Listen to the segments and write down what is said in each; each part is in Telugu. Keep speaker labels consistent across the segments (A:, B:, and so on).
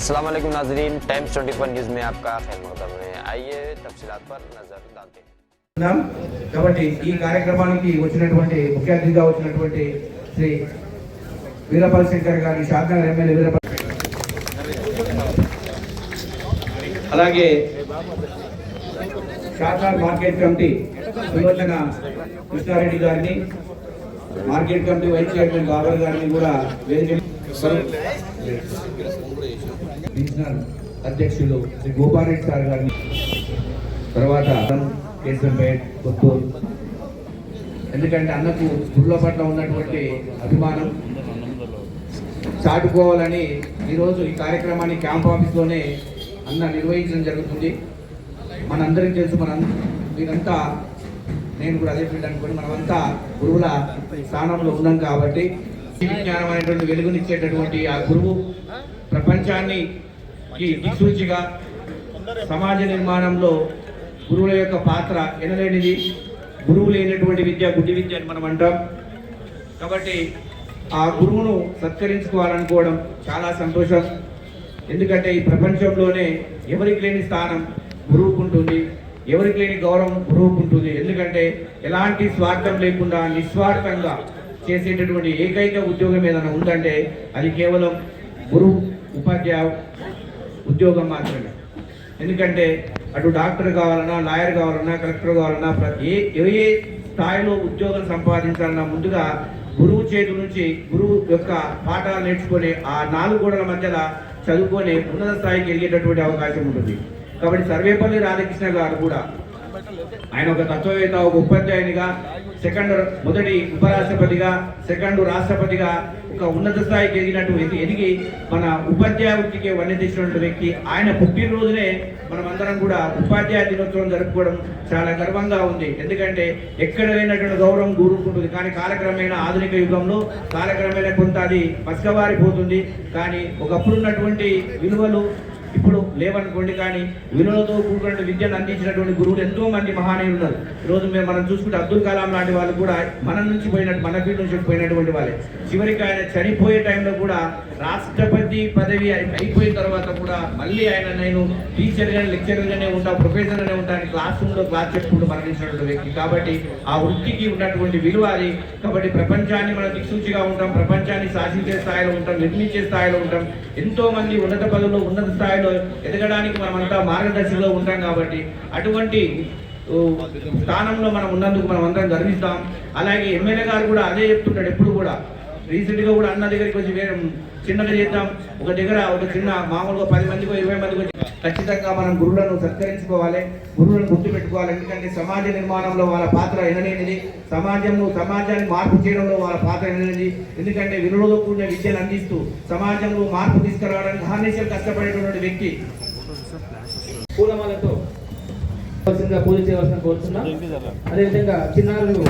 A: अस्सलाम वालेकुम नाजरीन टाइम्स 24 न्यूज़ में आपका खैर मकदम है आइए तफसीलात पर नजर डालते हैं
B: కాబట్టి ఈ కార్యక్రమానికి వచ్చినటువంటి ముఖ్య అతిథిగా వచ్చినటువంటి శ్రీ వీరపల్లి శంకర్ గారి షాద్నగర్ ఎమ్మెల్యే వీరపల్లి అలాగే షాద్నగర్ మార్కెట్ కమిటీ సువర్ణన కృష్ణారెడ్డి గారిని market committee vice chairman Babar గారిని కూడా వేదిక రీజనల్ అధ్యక్షులు శ్రీ గోపారెడ్డి సార్ గారిని తర్వాత కేసంపేట్ కొత్తూరు ఎందుకంటే అన్నకు స్థుల్లో పట్ల ఉన్నటువంటి అభిమానం చాటుకోవాలని ఈరోజు ఈ కార్యక్రమాన్ని క్యాంప్ ఆఫీస్లోనే అన్న నిర్వహించడం జరుగుతుంది మనందరికీ తెలుసు మన మీరంతా నేను కూడా అదే ఫీల్డ్ అనుకోండి మనమంతా గురువుల స్థానంలో ఉన్నాం కాబట్టి జ్ఞానమైనటువంటి వెలుగునిచ్చేటటువంటి ఆ గురువు ప్రపంచాన్ని దిక్సూచిగా సమాజ నిర్మాణంలో గురువుల యొక్క పాత్ర ఎనలేనిది గురువు లేనటువంటి విద్య గుడ్డి విద్య అని మనం అంటాం కాబట్టి ఆ గురువును సత్కరించుకోవాలనుకోవడం చాలా సంతోషం ఎందుకంటే ఈ ప్రపంచంలోనే ఎవరికి లేని స్థానం గురువుకుంటుంది ఎవరికి లేని గౌరవం గురువుకుంటుంది ఎందుకంటే ఎలాంటి స్వార్థం లేకుండా నిస్వార్థంగా చేసేటటువంటి ఏకైక ఉద్యోగం ఏదైనా ఉందంటే అది కేవలం గురువు ఉపాధ్యాయ ఉద్యోగం మాత్రమే ఎందుకంటే అటు డాక్టర్ కావాలన్నా లాయర్ కావాలన్నా కలెక్టర్ కావాలన్నా ప్రతి ఏ ఏ స్థాయిలో ఉద్యోగం సంపాదించాలన్నా ముందుగా గురువు చేతి నుంచి గురువు యొక్క పాఠాలు నేర్చుకొని ఆ నాలుగు గోడల మధ్యలో చదువుకొని ఉన్నత స్థాయికి వెళ్ళేటటువంటి అవకాశం ఉంటుంది కాబట్టి సర్వేపల్లి రాధాకృష్ణ గారు కూడా ఆయన ఒక తత్వవేత్త ఒక ఉపాధ్యాయునిగా సెకండ్ మొదటి ఉపరాష్ట్రపతిగా సెకండ్ రాష్ట్రపతిగా ఒక ఉన్నత స్థాయికి ఎదిగినట్టు ఎదిగి మన ఉపాధ్యాయ వృత్తికి వన్నెతీసినటువంటి వ్యక్తి ఆయన పుట్టినరోజునే మనం అందరం కూడా ఉపాధ్యాయ దినోత్సవం జరుపుకోవడం చాలా గర్వంగా ఉంది ఎందుకంటే ఎక్కడ లేనటువంటి గౌరవం గురుకుంటుంది కానీ కాలక్రమేణ ఆధునిక యుగంలో కాలక్రమేణా కొంత అది పసుకవారిపోతుంది కానీ ఒకప్పుడున్నటువంటి విలువలు ఇప్పుడు లేవనుకోండి కానీ వినులతో కూడుకున్న విద్యను అందించినటువంటి గురువులు ఎంతో మంది మహానీయులు ఉన్నారు ఈరోజు మేము మనం చూసుకుంటే అబ్దుల్ కలాం లాంటి వాళ్ళు కూడా మన నుంచి పోయినట్టు మన పీఠ నుంచి పోయినటువంటి వాళ్ళే చివరికి ఆయన చనిపోయే టైంలో కూడా రాష్ట్రపతి పదవి అయిపోయిన తర్వాత కూడా మళ్ళీ ఆయన నేను టీచర్గానే లెక్చరర్గానే ఉంటా ప్రొఫెసర్గానే ఉంటాను క్లాస్ రూమ్లో క్లాస్ చెప్పుకుంటూ మరణించినటువంటి వ్యక్తి కాబట్టి ఆ వృత్తికి ఉన్నటువంటి విలువ అది కాబట్టి ప్రపంచాన్ని మనం దిక్సూచిగా ఉంటాం ప్రపంచాన్ని శాసించే స్థాయిలో ఉంటాం నిర్మించే స్థాయిలో ఉంటాం ఎంతో మంది ఉన్నత పదవులు ఉన్నత స్థాయి స్థాయిలో ఎదగడానికి మనమంతా మార్గదర్శిలో ఉంటాం కాబట్టి అటువంటి స్థానంలో మనం ఉన్నందుకు మనం అందరం గర్విస్తాం అలాగే ఎమ్మెల్యే గారు కూడా అదే చెప్తుంటాడు ఎప్పుడు కూడా గా కూడా అన్న దగ్గరికి వచ్చి చిన్నగా చేద్దాం ఒక దగ్గర ఒక చిన్న మామూలుగా పది మందికో ఇరవై మందికో ఖచ్చితంగా మనం గురువులను సత్కరించుకోవాలి గురువులను గుర్తుపెట్టుకోవాలి ఎందుకంటే సమాజ నిర్మాణంలో వాళ్ళ పాత్ర ఎనలేనిది సమాజంలో సమాజాన్ని మార్పు చేయడంలో వాళ్ళ పాత్ర ఎనలేనిది ఎందుకంటే విలువలతో కూడిన విద్యను అందిస్తూ సమాజంలో మార్పు తీసుకురావడానికి హార్నేషన్ కష్టపడేటువంటి వ్యక్తి పూలమాలతో పూజ చేయవలసిన కోరుతున్నా అదేవిధంగా చిన్నారులు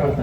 B: ప్రార్థన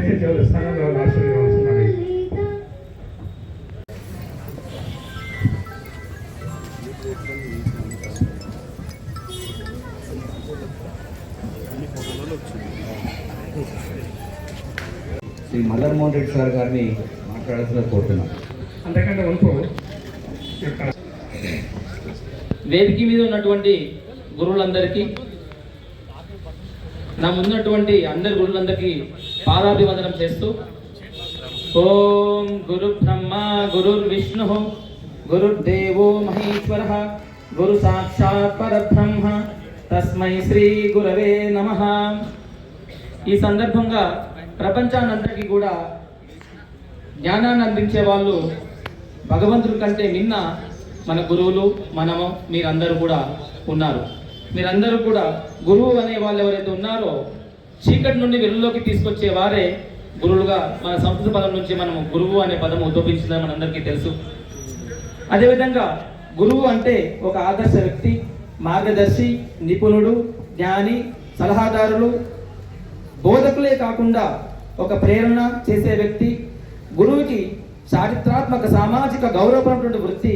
B: దయచేసి చివరి రెడ్డి సార్ గారిని మాట్లాడాల్సిన కోరుతున్నాను వేదిక మీద ఉన్నటువంటి గురువులందరికీ నా ముందున్నటువంటి అందరి గురువులందరికీ పాదాభివందనం చేస్తూ ఓం గురు బ్రహ్మ గురు విష్ణు గురు దేవో మహేశ్వర గురు సాక్షాత్ పరబ్రహ్మ తస్మై శ్రీ గురవే నమ ఈ సందర్భంగా ప్రపంచానంతటికీ కూడా జ్ఞానాన్ని అందించే వాళ్ళు భగవంతుడి కంటే నిన్న మన గురువులు మనము మీరందరూ కూడా ఉన్నారు మీరందరూ కూడా గురువు అనే వాళ్ళు ఎవరైతే ఉన్నారో చీకటి నుండి వెలుగులోకి తీసుకొచ్చే వారే గురువులుగా మన సంస్కృత పదం నుంచి మనం గురువు అనే పదం ఉద్భవించిందని మనందరికీ తెలుసు అదేవిధంగా గురువు అంటే ఒక ఆదర్శ వ్యక్తి మార్గదర్శి నిపుణుడు జ్ఞాని సలహాదారులు బోధకులే కాకుండా ఒక ప్రేరణ చేసే వ్యక్తి గురువుకి చారిత్రాత్మక సామాజిక గౌరవపరమైనటువంటి వృత్తి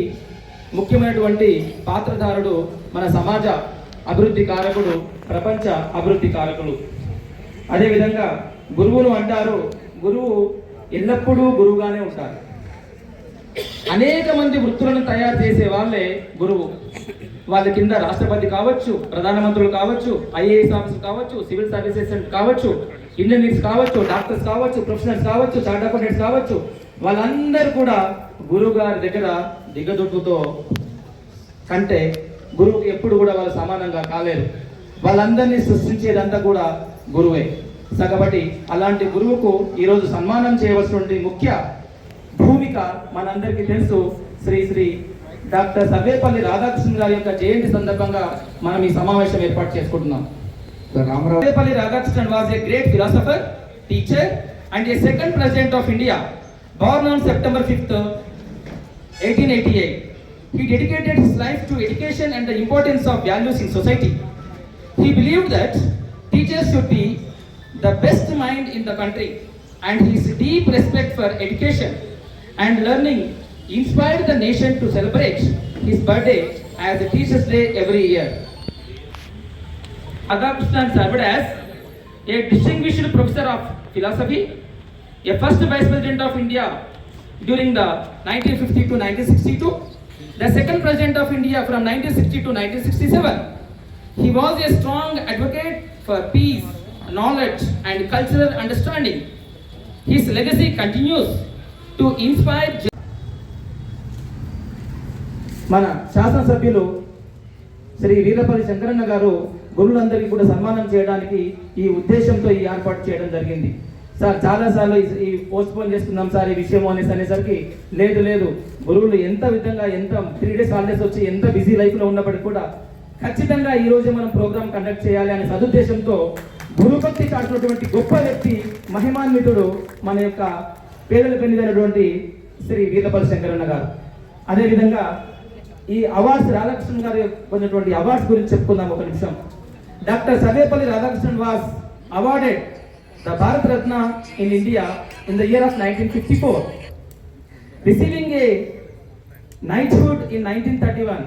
B: ముఖ్యమైనటువంటి పాత్రధారుడు మన సమాజ అభివృద్ధి కారకుడు ప్రపంచ అభివృద్ధి కారకుడు అదేవిధంగా గురువును అంటారు గురువు ఎల్లప్పుడూ గురువుగానే ఉంటారు అనేక మంది వృత్తులను తయారు చేసే వాళ్ళే గురువు వాళ్ళ కింద రాష్ట్రపతి కావచ్చు ప్రధానమంత్రులు కావచ్చు ఐఏఎస్ ఆఫీసర్ కావచ్చు సివిల్ సర్వీసెస్ కావచ్చు ఇంజనీర్స్ కావచ్చు డాక్టర్స్ కావచ్చు ప్రొఫెషనల్స్ కావచ్చు చార్ట్ అకౌంటెంట్స్ కావచ్చు వాళ్ళందరూ కూడా గురువు గారి దగ్గర దిగదొట్టుతో కంటే గురువుకి ఎప్పుడు కూడా వాళ్ళు సమానంగా కాలేరు వాళ్ళందరినీ సృష్టించేదంతా కూడా గురువే సగబట్టి అలాంటి గురువుకు ఈరోజు సన్మానం చేయవలసినటువంటి ముఖ్య భూమిక మనందరికీ తెలుసు శ్రీ శ్రీ డాక్టర్ సర్వేపల్లి రాధాకృష్ణ గారి యొక్క జయంతి సందర్భంగా మనం ఈ సమావేశం ఏర్పాటు చేసుకుంటున్నాం
C: Sarvepalli Radhakrishnan was a great philosopher teacher and a second president of India born on September 5th, 1888. He dedicated his life to education and the importance of values in society. He believed that teachers should be the best mind in the country and his deep respect for education and learning inspired the nation to celebrate his birthday as a Teachers' Day every year. Augustine served as a distinguished professor of philosophy, a first vice president of India during the 1950 to 1962, the second president of India from 1960 to 1967, He was a strong advocate for peace, knowledge, and cultural understanding. His legacy continues to inspire.
B: మన శాసనసభ్యులు శ్రీ వీరపల్లి శంకరన్న గారు గురువులందరికీ కూడా సన్మానం చేయడానికి ఈ ఉద్దేశంతో ఈ ఏర్పాటు చేయడం జరిగింది సార్ చాలాసార్లు ఈ పోస్ట్పోన్ చేస్తున్నాం సార్ ఈ విషయం అనేసి అనేసరికి లేదు లేదు గురువులు ఎంత విధంగా ఎంత త్రీ డేస్ హాలిడేస్ వచ్చి ఎంత బిజీ లైఫ్లో ఉన్నప్పటికీ కూడా ఖచ్చితంగా రోజే మనం ప్రోగ్రాం కండక్ట్ చేయాలి అనే సదుద్దేశంతో గురుభక్తి చాటున్నటువంటి గొప్ప వ్యక్తి మహిమాన్వితుడు మన యొక్క పేదల పెన్నిదైనటువంటి శ్రీ శంకర్ శంకరన్న గారు అదేవిధంగా ఈ అవార్డ్స్ రాధాకృష్ణ గారి పొందినటువంటి అవార్డ్స్ గురించి చెప్పుకుందాం ఒక నిమిషం doctor Sarvepalli Radhakrishnan was awarded the Bharat Ratna in India in the year of nineteen fifty four receiving a knighthood in nineteen thirty one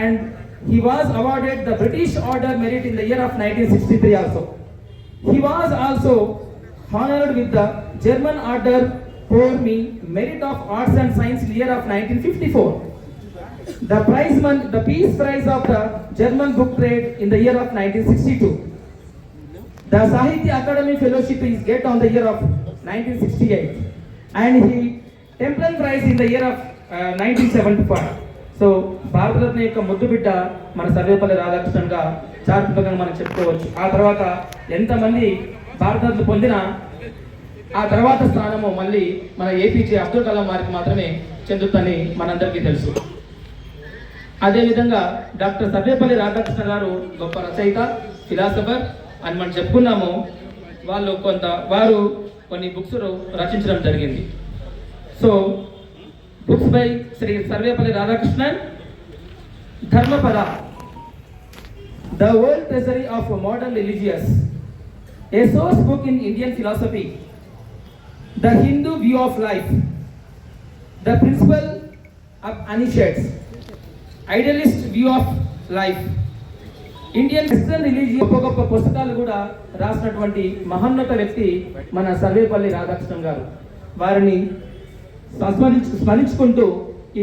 B: and He was awarded the British Order Merit in the year of 1963 also. He was also honored with the German Order for me Merit of Arts and Science in the year of 1954. The the Peace Prize of the German Book Trade in the year of 1962. The Sahitya Academy Fellowship is get on the year of 1968 and he Templin Prize in the year of uh, 1975. So Bharat Ratna యొక్క ముద్దు బిడ్డ మన సర్వేపల్లి రాధాకృష్ణన్గా చారిత్రకంగా మనం చెప్పుకోవచ్చు ఆ తర్వాత ఎంతమంది భారతరత్న పొందిన ఆ తర్వాత స్థానము మళ్ళీ మన ఏపీజే అబ్దుల్ కలాం వారికి మాత్రమే చెందుతుందని మనందరికీ తెలుసు అదేవిధంగా డాక్టర్ సర్వేపల్లి రాధాకృష్ణ గారు గొప్ప రచయిత ఫిలాసఫర్ అని మనం చెప్పుకున్నాము వాళ్ళు కొంత వారు కొన్ని బుక్స్ రచించడం జరిగింది so books by Shri Sarvepalli Radhakrishnan Dharmapada the world treasury of modern religious a source book in Indian philosophy the Hindu view of life the principal of Upanishads idealist view of life Indian Christian religion గొప్ప గొప్ప పుస్తకాలు కూడా రాసినటువంటి మహోన్నత వ్యక్తి మన సర్వేపల్లి రాధాకృష్ణ గారు వారిని సంస్మరించు స్మరించుకుంటూ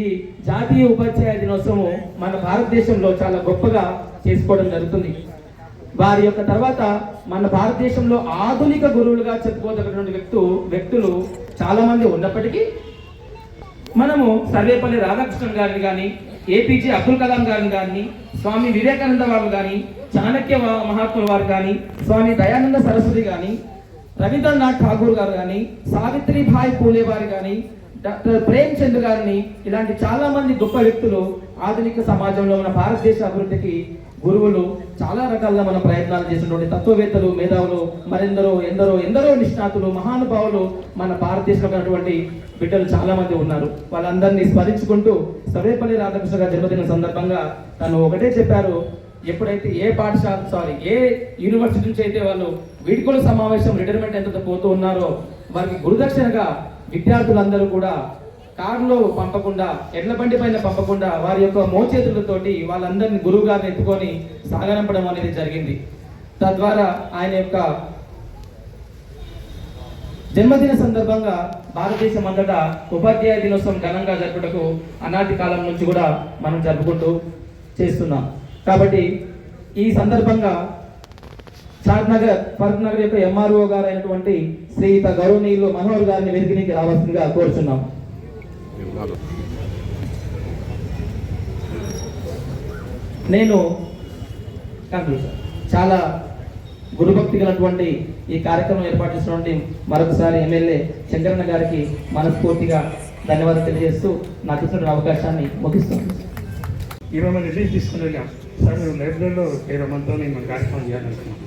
B: ఈ జాతీయ ఉపాధ్యాయ దినోత్సవం మన భారతదేశంలో చాలా గొప్పగా చేసుకోవడం జరుగుతుంది వారి యొక్క తర్వాత మన భారతదేశంలో ఆధునిక గురువులుగా చెప్పుకోదగినటువంటి వ్యక్తు వ్యక్తులు చాలా మంది ఉన్నప్పటికీ మనము సర్వేపల్లి రాధాకృష్ణ గారిని కానీ ఏపీజే అబ్దుల్ కలాం గారిని కానీ స్వామి వివేకానంద వారు కానీ చాణక్య మహాత్ముల వారు కానీ స్వామి దయానంద సరస్వతి కానీ రవీంద్రనాథ్ ఠాగూర్ గారు కానీ సావిత్రిభాయ్ పూలే వారు కానీ డాక్టర్ ప్రేమ్ చంద్ గారిని ఇలాంటి చాలా మంది గొప్ప వ్యక్తులు ఆధునిక సమాజంలో మన భారతదేశ అభివృద్ధికి గురువులు చాలా రకాలుగా మన ప్రయత్నాలు చేసినటువంటి తత్వవేత్తలు మేధావులు మరెందరో ఎందరో ఎందరో నిష్ణాతులు మహానుభావులు మన భారతదేశంలో ఉన్నటువంటి బిడ్డలు చాలా మంది ఉన్నారు వాళ్ళందరినీ స్మరించుకుంటూ సర్వేపల్లి రాధాకృష్ణ గారు జన్మదిన సందర్భంగా తను ఒకటే చెప్పారు ఎప్పుడైతే ఏ పాఠశాల సారీ ఏ యూనివర్సిటీ నుంచి అయితే వాళ్ళు వీడ్కోలు సమావేశం రిటైర్మెంట్ ఎంత పోతూ ఉన్నారో వారికి గురుదక్షిణగా విద్యార్థులందరూ కూడా కారులో పంపకుండా ఎడ్ల బండి పైన పంపకుండా వారి యొక్క మోచేతులతోటి వాళ్ళందరినీ గురువు గారిని ఎత్తుకొని సాగనంపడం అనేది జరిగింది తద్వారా ఆయన యొక్క జన్మదిన సందర్భంగా భారతదేశం అంతటా ఉపాధ్యాయ దినోత్సవం ఘనంగా జరుపుటకు అనాటి కాలం నుంచి కూడా మనం జరుపుకుంటూ చేస్తున్నాం కాబట్టి ఈ సందర్భంగా నగర్ ఫరూక్ నగర్ యొక్క ఎంఆర్ఓ గారు అయినటువంటి శ్రీయుత గౌరవనీయులు మనోహర్ గారిని వెతికి రావాల్సిందిగా కోరుచున్నాం నేను చాలా గురుభక్తి గలటువంటి ఈ కార్యక్రమం ఏర్పాటు చేసినటువంటి మరొకసారి ఎమ్మెల్యే శంకరన్న గారికి మనస్ఫూర్తిగా ధన్యవాదాలు తెలియజేస్తూ నాకు ఇచ్చిన అవకాశాన్ని ముగిస్తాను ఈరోజు రిలీజ్ తీసుకుని సార్ మీరు లైబ్రరీలో ఏదో మనతో మేము కార్యక్రమం చేయాలనుకున్నాం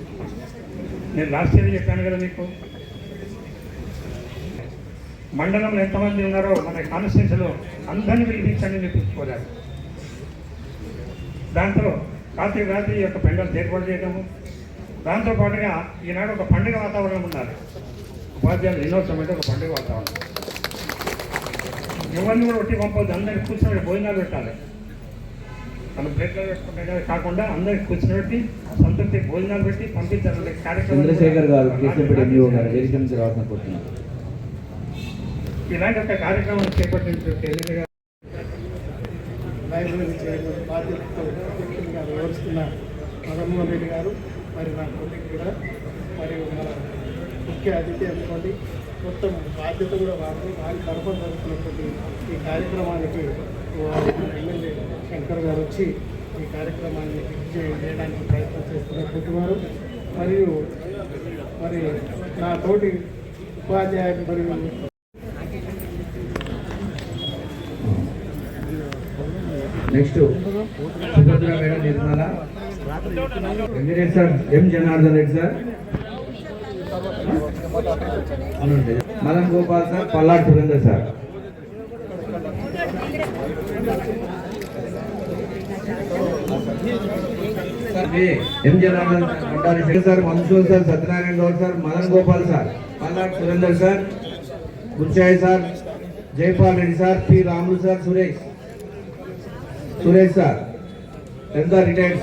B: నేను లాస్ట్ ఇయర్ చెప్పాను కదా మీకు మండలంలో ఎంతమంది ఉన్నారో మన కాన్స్టిట్యూన్సీలో అందరిని పిలిపించండి మీరు పిలుచుకోలేదు దాంతో కార్తీక రాత్రి యొక్క పెండలు ఏర్పాటు చేయడము దాంతో పాటుగా ఈనాడు ఒక పండుగ వాతావరణం ఉన్నారు ఉపాధ్యాయులు దినోత్సవం అంటే ఒక పండుగ వాతావరణం ఎవరిని కూడా ఒట్టి పంపొద్దు అందరికి కూర్చొని భోజనాలు పెట్టాలి మనం ప్లేట్లో పెట్టుకుంటే కాకుండా అందరికి కూర్చోబెట్టి సంతృప్తి భోజనాలు పెట్టి పంపించారు చంద్రశేఖర్ గారు కేసీపీడి ఎంఈఓ గారు వేదిక నుంచి రావాల్సిన కోరుతున్నారు ఇలాంటి ఒక కార్యక్రమం చేపట్టిన లైబ్రరీ చైర్మన్ బాధ్యతతో అధ్యక్షుడిగా మదన్మోహన్ రెడ్డి గారు మరి నా కొద్దికి కూడా మరియు మన ముఖ్య అతిథి అనుకోండి మొత్తం బాధ్యత కూడా వారి వారి తరఫున జరుగుతున్నటువంటి ఈ కార్యక్రమానికి ఎమ్మెల్యే శంకర్ గారు వచ్చి ఈ కార్యక్రమాన్ని చేయడానికి ప్రయత్నం చేస్తున్న కుటుంబారు మరియు మరి నా తోటి ఉపాధ్యాయులు మరియు next Subhadra madam Nirmala Venkatesh sir M Janardhan Reddy sir Madan Gopal sir Palladu Surender sir sir sir Satyanarayana Goud sir Madan Gopal sir Pallat Surender sir Gurshai sir Jaipal Reddy sir P Ramulu sir Suresh Suresh sir ఎంత రిటైర్డ్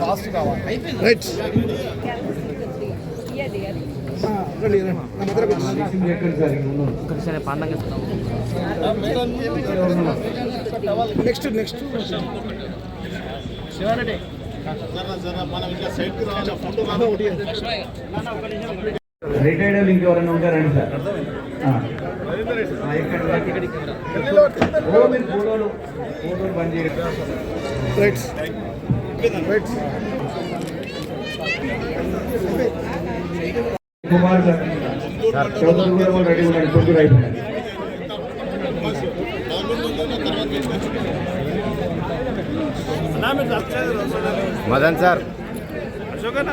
B: ఫాస్ట్ కావాలి నెక్స్ట్ నెక్స్ట్ శివారెడ్డి రిటైర్డ్ ఇంకెవరైనా ఉంటారండి సార్ కుమార్ సార్ చౌదరి కూడా వాళ్ళు రెడీ ఉన్నాడు పొద్దున అయిపోయింది మదన్ సార్ అశోకనా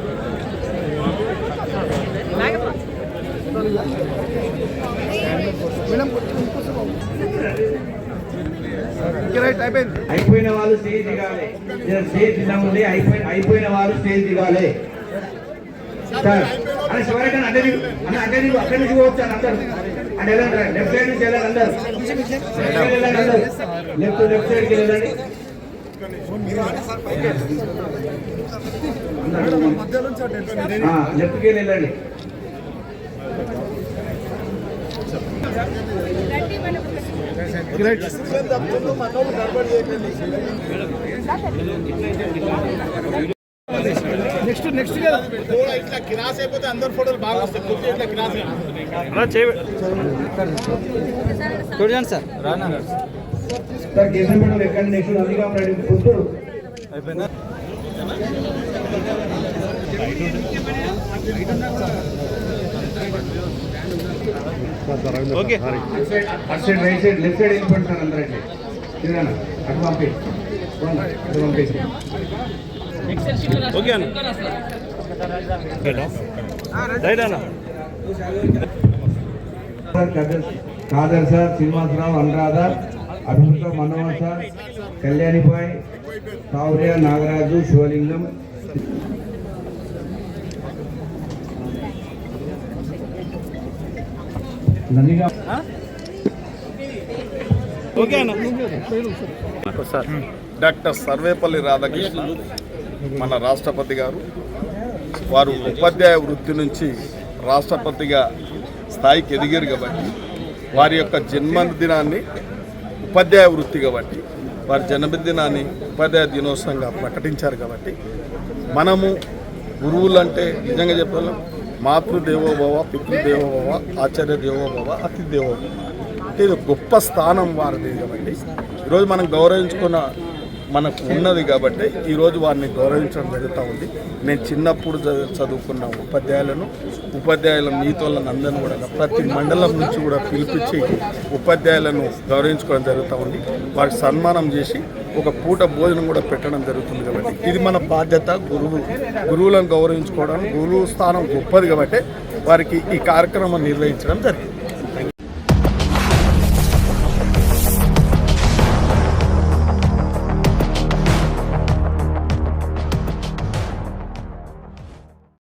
B: స్టేజ్ దిగాముంది అయిపోయిన అయిపోయిన వారు స్టేజ్ దిగాలి సార్ అలా చివరికి అంటే అన్న అంటే నీకు అక్కడి నుంచి పోవచ్చు అని అందరు అంటే వెళ్ళండి లెఫ్ట్ సైడ్ నుంచి అందరు లెఫ్ట్ లెఫ్ట్ సైడ్కి వెళ్ళండి లెఫ్ట్కి వెళ్ళండి నెక్స్ట్ నెక్స్ట్ కదా ఇట్లా క్రాస్ అయిపోతే అందరు ఫోటోలు బాగా వస్తాయి కుర్చీ ఇట్లా క్రాస్ అలా చూడండి సార్ రానా సార్ గేమ్ పెట్టండి ఎక్కడ నెక్స్ట్ అదిగా ప్రయత్నం ఫోటో అయిపోయినా ఓకే అటు side right side left side వెళ్ళిపోండి సార్ అందరండి తిరిగాను అటు పంపి అటు పంపేసి అనురాధ అభిమృత మనోహర్ సార్ కళ్యాణిపాయ్ కావ్య నాగరాజు శివలింగం డాక్టర్ సర్వేపల్లి రాధాకృష్ణ మన రాష్ట్రపతి గారు వారు ఉపాధ్యాయ వృత్తి నుంచి రాష్ట్రపతిగా స్థాయికి ఎదిగారు కాబట్టి వారి యొక్క జన్మదినాన్ని ఉపాధ్యాయ వృత్తి కాబట్టి వారి జన్మదినాన్ని ఉపాధ్యాయ దినోత్సవంగా ప్రకటించారు కాబట్టి మనము గురువులు అంటే నిజంగా చెప్పాలి మాతృదేవోభవ పితృదేవోభవ ఆచార్య దేవోభవ అతిథి దేవోభవ ఇది గొప్ప స్థానం వారి కాబట్టి ఈరోజు మనం గౌరవించుకున్న మనకు ఉన్నది కాబట్టి ఈరోజు వారిని గౌరవించడం జరుగుతూ ఉంది నేను చిన్నప్పుడు చదువుకున్న ఉపాధ్యాయులను ఉపాధ్యాయుల మీతోళ్ళని అందరిని కూడా ప్రతి మండలం నుంచి కూడా పిలిపించి ఉపాధ్యాయులను గౌరవించుకోవడం జరుగుతూ ఉంది వారికి సన్మానం చేసి ఒక పూట భోజనం కూడా పెట్టడం జరుగుతుంది కాబట్టి ఇది మన బాధ్యత గురువు గురువులను గౌరవించుకోవడం గురువు స్థానం గొప్పది కాబట్టి వారికి ఈ కార్యక్రమం నిర్వహించడం జరిగింది